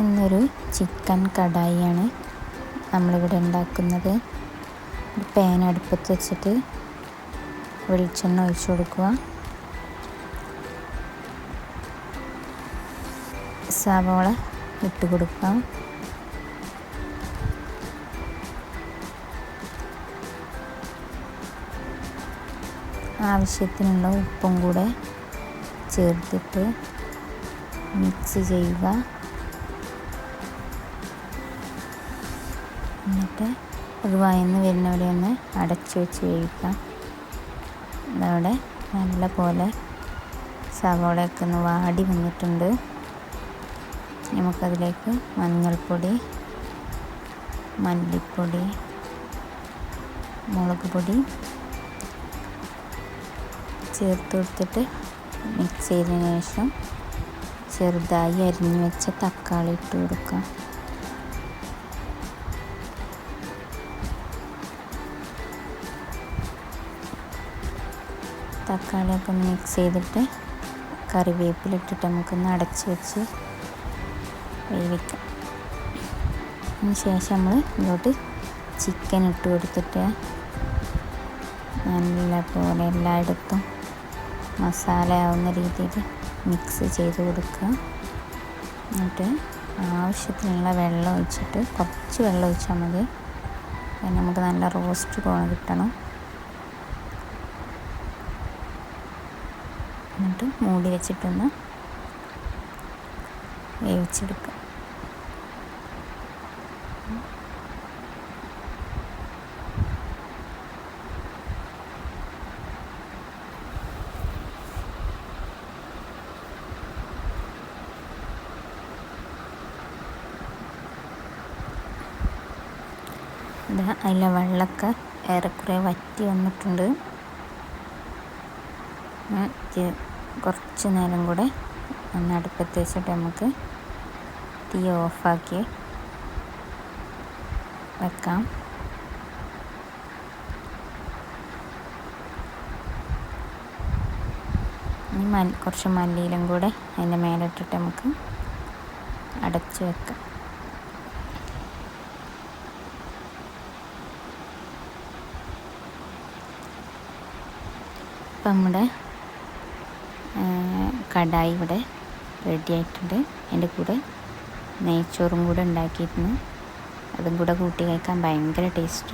ഇന്നൊരു ചിക്കൻ കടായിയാണ് നമ്മളിവിടെ ഉണ്ടാക്കുന്നത്. ഒരു പാൻ അടുപ്പത്ത് വെച്ചിട്ട് വെളിച്ചെണ്ണ ഒഴിച്ചു കൊടുക്കുക. സവോള ഇട്ട് കൊടുക്കാം ആവശ്യത്തിനുള്ള ഉപ്പും കൂടെ ചേർത്തിട്ട് മിക്സ് ചെയ്യുക. എന്നിട്ട് അത് വയന്ന് വരുന്നവരെ ഒന്ന് അടച്ചു വെച്ച് വേവിക്കാം. അതവിടെ നല്ല പോലെ സവോളയൊക്കെ ഒന്ന് വാടി വന്നിട്ടുണ്ട്. നമുക്കതിലേക്ക് മഞ്ഞൾപ്പൊടി മല്ലിപ്പൊടി മുളക് പൊടി ചേർത്ത് കൊടുത്തിട്ട് മിക്സ് ചെയ്തതിന് ശേഷം ചെറുതായി അരിഞ്ഞു വെച്ച തക്കാളി ഇട്ട് കൊടുക്കാം. തക്കാളിയൊക്കെ ഒന്ന് മിക്സ് ചെയ്തിട്ട് കറിവേപ്പിലിട്ടിട്ട് നമുക്കൊന്ന് അടച്ച് വെച്ച് വേവിക്കാം. അതിന് ശേഷം നമ്മൾ ഇങ്ങോട്ട് ചിക്കൻ ഇട്ട് കൊടുത്തിട്ട് നല്ല പോലെ എല്ലായിടത്തും മസാല ആവുന്ന രീതിയിൽ മിക്സ് ചെയ്ത് കൊടുക്കുക. എന്നിട്ട് ആവശ്യത്തിനുള്ള വെള്ളം ഒഴിച്ചിട്ട് കുറച്ച് വെള്ളം ഒഴിച്ചാൽ മതി. നമുക്ക് നല്ല റോസ്റ്റ് പോകണം കിട്ടണം. എന്നിട്ട് മൂടി വെച്ചിട്ടൊന്ന് വേവിച്ചെടുക്കുക അതിലെ വെള്ളമൊക്കെ ഏറെക്കുറെ വറ്റി വന്നിട്ടുണ്ട്. കുറച്ച് നേരം കൂടെ ഒന്ന് അടുപ്പത്ത് വെച്ചിട്ട് നമുക്ക് തീ ഓഫാക്കി വെക്കാം. ഇനി മൽ കുറച്ച് മല്ലിയിലും കൂടെ അതിന്റെ മേലിട്ടിട്ട് നമുക്ക് അടച്ച് വെക്കാം. അപ്പം നമ്മുടെ കടായി ഇവിടെ റെഡി ആയിട്ടുണ്ട്. അതിന്റെ കൂടെ നെയ്ച്ചോറും കൂടെ ഉണ്ടാക്കിയിരുന്നു. അതും കൂടെ കൂട്ടി കഴിക്കാൻ ഭയങ്കര ടേസ്റ്റാണ്